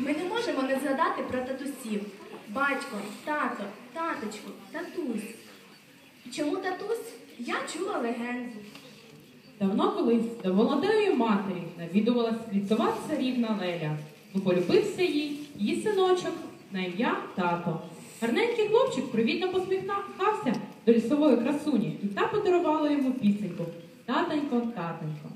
Ми не можемо не згадати про татусів. Батько, тато, таточку, татусь. Чому татусь? Я чула легенду. Давно колись до молодої матері навідувалась лісова царівна Леля, бо полюбився їй її синочок на ім'я тато. Гарненький хлопчик привітно посміхався до лісової красуні, і та подарувала йому пісеньку Татонько, татонько.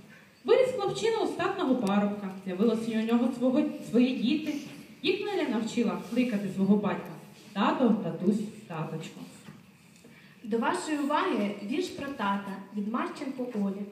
Виріс хлопчина у статного парубка, з'явилося у нього свого, свої діти. Їх Леля навчила кликати свого батька тато, татусь, таточко. До вашої уваги вірш про тата від Марченко Олі.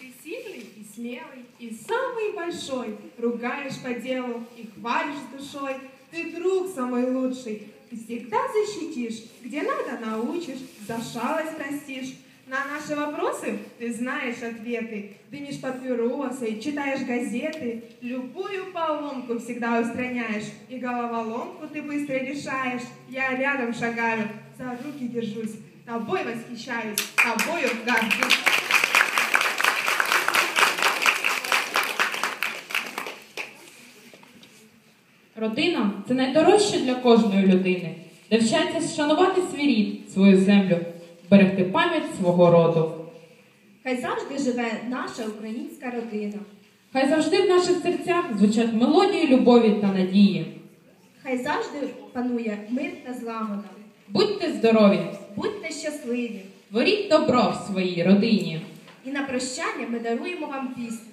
Ты сильный и смелый, и самый большой. Ругаешь по делу и хвалишь душой. Ты друг самый лучший. Всегда защитишь, где надо научишь, за шалость простишь. На наши вопросы ты знаешь ответы. Дымишь папиросы, читаешь газеты. Любую поломку всегда устраняешь. И головоломку ты быстро решаешь. Я рядом шагаю, за руки держусь. Тобой восхищаюсь, тобою горжусь. Родина це найдорожче для кожної людини, де вчаться шанувати свій рід, свою землю, берегти пам'ять свого роду. Хай завжди живе наша українська родина. Хай завжди в наших серцях звучать мелодії любові та надії. Хай завжди панує мир та злагода. Будьте здорові, Будьте щасливі! творіть добро в своїй родині. І на прощання ми даруємо вам пісню.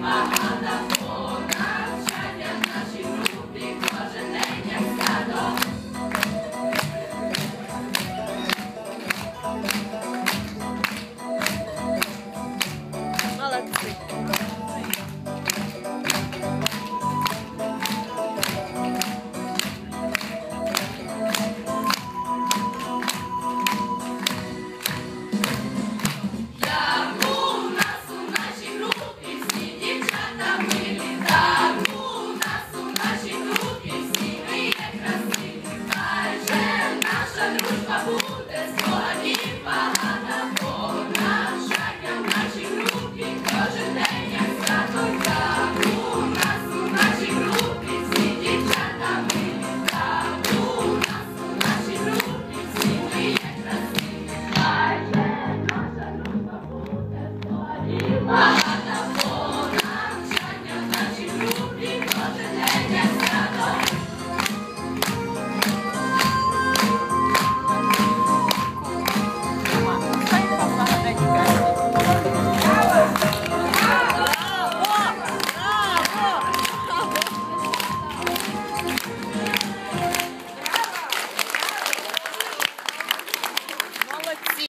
Багато по навчання в нашій групі кожен день як стадо.